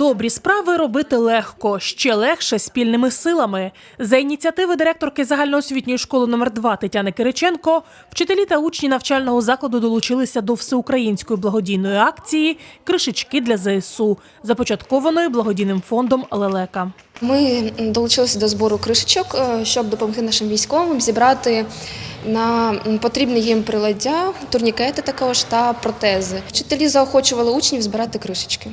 Добрі справи робити легко, ще легше спільними силами. За ініціативи директорки загальноосвітньої школи номер 2 Тетяни Кириченко, вчителі та учні навчального закладу долучилися до всеукраїнської благодійної акції Кришечки для ЗСУ, започаткованої благодійним фондом Лелека. Ми долучилися до збору кришечок, е, щоб допомогти нашим військовим зібрати на потрібне їм приладдя, турнікети також та протези. Вчителі заохочували учнів збирати кришечки.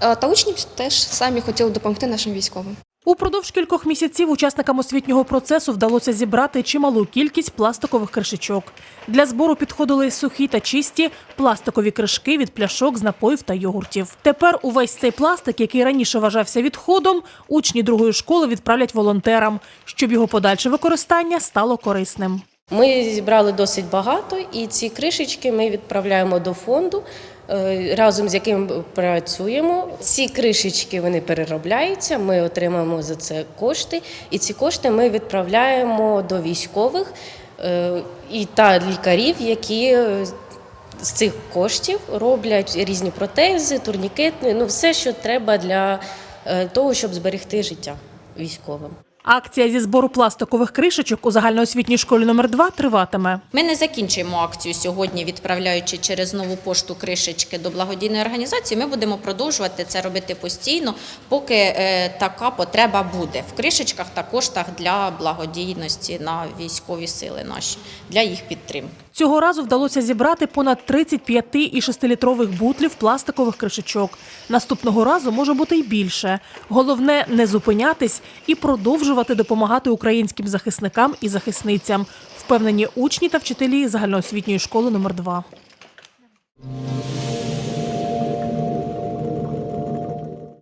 Е, Та учні теж самі хотіли допомогти нашим військовим. Упродовж кількох місяців учасникам освітнього процесу вдалося зібрати чималу кількість пластикових кришечок. Для збору підходили сухі та чисті пластикові кришки від пляшок з напоїв та йогуртів. Тепер увесь цей пластик, який раніше вважався відходом, учні другої школи відправлять волонтерам, щоб його подальше використання стало корисним. Ми зібрали досить багато, і ці кришечки ми відправляємо до фонду, е, разом з яким працюємо. Ці кришечки вони переробляються. Ми отримаємо за це кошти, і ці кошти ми відправляємо до військових е, і та лікарів, які е, з цих коштів роблять різні протези, турнікети, ну все, що треба для того, щоб зберегти життя військовим. Акція зі збору пластикових кришечок у загальноосвітній школі номер 2 триватиме. Ми не закінчуємо акцію сьогодні, відправляючи через нову пошту кришечки до благодійної організації. Ми будемо продовжувати це робити постійно, поки е, така потреба буде в кришечках та коштах для благодійності на військові сили наші для їх підтримки. Цього разу вдалося зібрати понад 35 і 6-літрових бутлів пластикових кришечок. Наступного разу може бути й більше. Головне не зупинятись і продовжувати допомагати українським захисникам і захисницям. Впевнені учні та вчителі загальноосвітньої школи номер 2